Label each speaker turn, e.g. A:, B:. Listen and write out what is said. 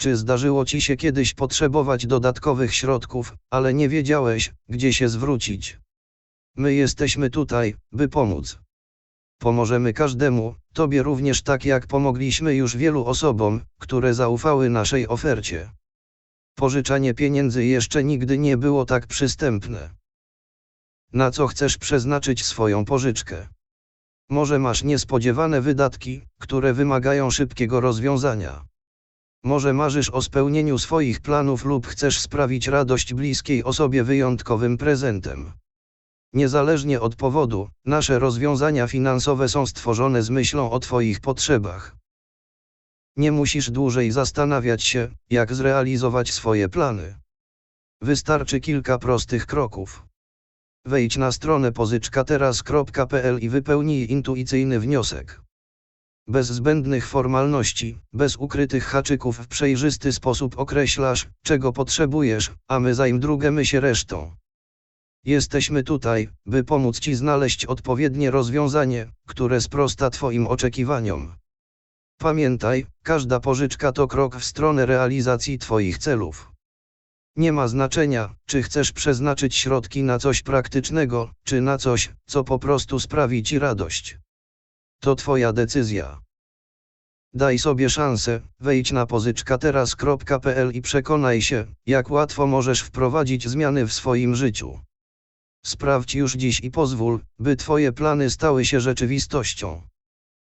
A: Czy zdarzyło ci się kiedyś potrzebować dodatkowych środków, ale nie wiedziałeś, gdzie się zwrócić? My jesteśmy tutaj, by pomóc. Pomożemy każdemu, Tobie również tak jak pomogliśmy już wielu osobom, które zaufały naszej ofercie. Pożyczanie pieniędzy jeszcze nigdy nie było tak przystępne. Na co chcesz przeznaczyć swoją pożyczkę? Może masz niespodziewane wydatki, które wymagają szybkiego rozwiązania. Może marzysz o spełnieniu swoich planów lub chcesz sprawić radość bliskiej osobie wyjątkowym prezentem. Niezależnie od powodu, nasze rozwiązania finansowe są stworzone z myślą o Twoich potrzebach. Nie musisz dłużej zastanawiać się, jak zrealizować swoje plany. Wystarczy kilka prostych kroków. Wejdź na stronę pożyczkateraz.pl i wypełnij intuicyjny wniosek. Bez zbędnych formalności, bez ukrytych haczyków w przejrzysty sposób określasz, czego potrzebujesz, a my zaimdrugemy się resztą. Jesteśmy tutaj, by pomóc Ci znaleźć odpowiednie rozwiązanie, które sprosta Twoim oczekiwaniom. Pamiętaj, każda pożyczka to krok w stronę realizacji Twoich celów. Nie ma znaczenia, czy chcesz przeznaczyć środki na coś praktycznego, czy na coś, co po prostu sprawi Ci radość. To Twoja decyzja. Daj sobie szansę, wejdź na pożyczkateraz.pl i przekonaj się, jak łatwo możesz wprowadzić zmiany w swoim życiu. Sprawdź już dziś i pozwól, by Twoje plany stały się rzeczywistością.